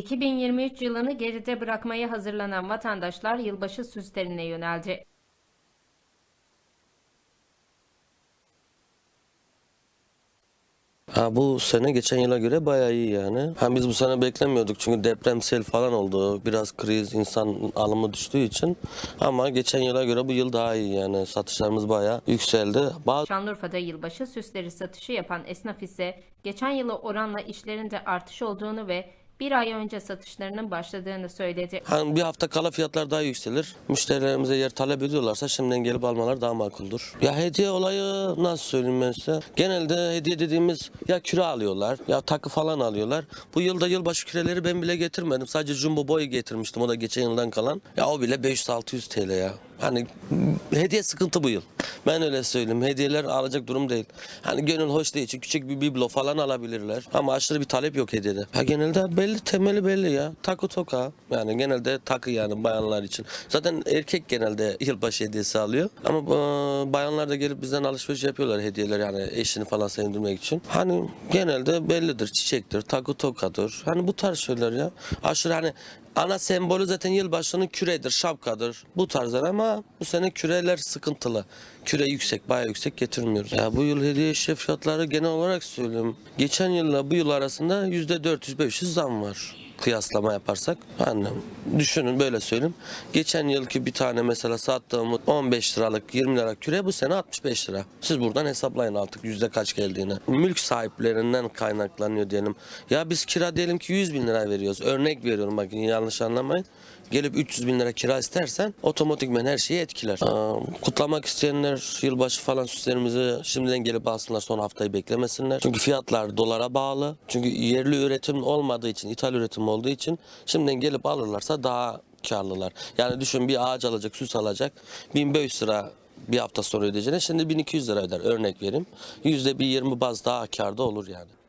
2023 yılını geride bırakmaya hazırlanan vatandaşlar yılbaşı süslerine yöneldi. Ha, bu sene geçen yıla göre bayağı iyi yani. Ha, biz bu sene beklemiyorduk çünkü depremsel falan oldu. Biraz kriz, insan alımı düştüğü için. Ama geçen yıla göre bu yıl daha iyi yani. Satışlarımız bayağı yükseldi. Bazı Şanlıurfa'da yılbaşı süsleri satışı yapan esnaf ise geçen yıla oranla işlerinde artış olduğunu ve bir ay önce satışlarının başladığını söyledi. Hani bir hafta kala fiyatlar daha yükselir. Müşterilerimize yer talep ediyorlarsa şimdiden gelip almalar daha makuldür. Ya hediye olayı nasıl söyleyeyim ben size? Genelde hediye dediğimiz ya küre alıyorlar ya takı falan alıyorlar. Bu yılda yılbaşı küreleri ben bile getirmedim. Sadece jumbo boy getirmiştim o da geçen yıldan kalan. Ya o bile 500-600 TL ya. Hani hediye sıkıntı bu yıl. Ben öyle söyleyeyim. Hediyeler alacak durum değil. Hani gönül hoş değil için küçük bir biblo falan alabilirler. Ama aşırı bir talep yok hediyede. Ha genelde belli temeli belli ya. Takı toka. Yani genelde takı yani bayanlar için. Zaten erkek genelde yılbaşı hediyesi alıyor. Ama e, bayanlar da gelip bizden alışveriş yapıyorlar hediyeler yani eşini falan sevindirmek için. Hani genelde bellidir. Çiçektir, takı tokadır. Hani bu tarz şeyler ya. Aşırı hani Ana sembolü zaten yılbaşının küredir, şapkadır. Bu tarzlar ama bu sene küreler sıkıntılı. Küre yüksek, bayağı yüksek getirmiyoruz. Ya bu yıl hediye eşya fiyatları genel olarak söylüyorum. Geçen yılla bu yıl arasında %400-500 zam var kıyaslama yaparsak. Yani düşünün böyle söyleyeyim. Geçen yılki bir tane mesela sattığımız 15 liralık 20 lira küre bu sene 65 lira. Siz buradan hesaplayın artık yüzde kaç geldiğini. Mülk sahiplerinden kaynaklanıyor diyelim. Ya biz kira diyelim ki 100 bin lira veriyoruz. Örnek veriyorum bak yanlış anlamayın. Gelip 300 bin lira kira istersen otomatikmen her şeyi etkiler. Aa, kutlamak isteyenler yılbaşı falan süslerimizi şimdiden gelip alsınlar son haftayı beklemesinler. Çünkü fiyatlar dolara bağlı. Çünkü yerli üretim olmadığı için, ithal üretim olduğu için şimdiden gelip alırlarsa daha karlılar. Yani düşün bir ağaç alacak, süs alacak. 1500 lira bir hafta sonra ödeyeceğine şimdi 1200 lira öder örnek vereyim. Yüzde bir 20 baz daha karda olur yani.